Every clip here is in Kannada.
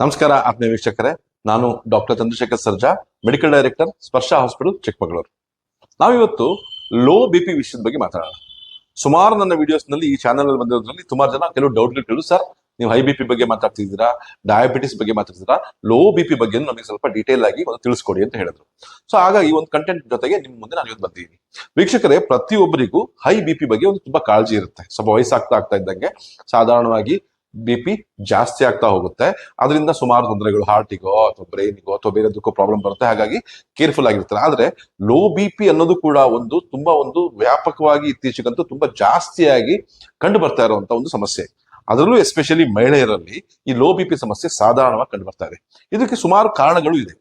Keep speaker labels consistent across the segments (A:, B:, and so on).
A: ನಮಸ್ಕಾರ, ಆತ್ಮೀಯ ವೀಕ್ಷಕರೇ. ನಾನು doctor Chandrashekar Sarja, medical director, Sparsha hospital, Chikkamagaluru. ನಾವಿವತ್ತು ಲೋ ಬಿ ಪಿ ವಿಷಯದ ಬಗ್ಗೆ ಮಾತಾಡೋಣ. ಸುಮಾರು ನನ್ನ ವಿಡಿಯೋಸ್ನಲ್ಲಿ ಈ ಚಾನಲ್ ಬಂದಿರೋದ್ರಲ್ಲಿ ಸುಮಾರು ಜನ ಕೆಲವು ಡೌಟ್ ಕೇಳು ಸರ್ ನೀವು ಹೈ ಬಿ ಪಿ ಬಗ್ಗೆ ಮಾತಾಡ್ತಿದ್ದೀರಾ ಡಯಾಬಿಟಿಸ್ ಬಗ್ಗೆ ಮಾತಾಡ್ತಿದ್ದೀರಾ ಲೋ ಬಿ ಪಿ ಬಗ್ಗೆ ನಮಗೆ ಸ್ವಲ್ಪ ಡೀಟೇಲ್ ಆಗಿ ಒಂದು ತಿಳಿಸ್ಕೊಡಿ ಅಂತ ಹೇಳಿದ್ರು. ಸೊ ಹಾಗಾಗಿ ಒಂದು ಕಂಟೆಂಟ್ ಜೊತೆಗೆ ನಿಮ್ಮ ಮುಂದೆ ನಾನು ಇವತ್ತು ಬಂದಿದ್ದೀನಿ. ವೀಕ್ಷಕರೇ, ಪ್ರತಿಯೊಬ್ಬರಿಗೂ ಹೈ ಬಿ ಪಿ ಬಗ್ಗೆ ಒಂದು ತುಂಬಾ ಕಾಳಜಿ ಇರುತ್ತೆ. ಸ್ವಲ್ಪ ವಯಸ್ಸಾಗ್ತಾ ಆಗ್ತಾ ಇದ್ದಂಗೆ ಸಾಧಾರಣವಾಗಿ ಬಿ ಪಿ ಜಾಸ್ತಿ ಆಗ್ತಾ ಹೋಗುತ್ತೆ. ಅದರಿಂದ ಸುಮಾರು ತೊಂದರೆಗಳು ಹಾರ್ಟಿಗೋ ಅಥವಾ ಬ್ರೈನ್ಗೋ ಅಥವಾ ಬೇರೆ ಬೇರೆದಕ್ಕೂ ಪ್ರಾಬ್ಲಮ್ ಬರುತ್ತೆ. ಹಾಗಾಗಿ ಕೇರ್ಫುಲ್ ಆಗಿರ್ತಾರೆ. ಆದ್ರೆ ಲೋ ಬಿ ಪಿ ಅನ್ನೋದು ಕೂಡ ಒಂದು ತುಂಬಾ ಒಂದು ವ್ಯಾಪಕವಾಗಿ ಇತ್ತೀಚೆಗಂತೂ ತುಂಬಾ ಜಾಸ್ತಿಯಾಗಿ ಕಂಡು ಬರ್ತಾ ಇರುವಂತ ಒಂದು ಸಮಸ್ಯೆ. ಅದರಲ್ಲೂ ಎಸ್ಪೆಷಲಿ ಮಹಿಳೆಯರಲ್ಲಿ ಈ ಲೋ ಬಿ ಪಿ ಸಮಸ್ಯೆ ಸಾಧಾರಣವಾಗಿ ಕಂಡು ಬರ್ತಾ ಇದೆ. ಇದಕ್ಕೆ ಸುಮಾರು ಕಾರಣಗಳು ಇದೆ.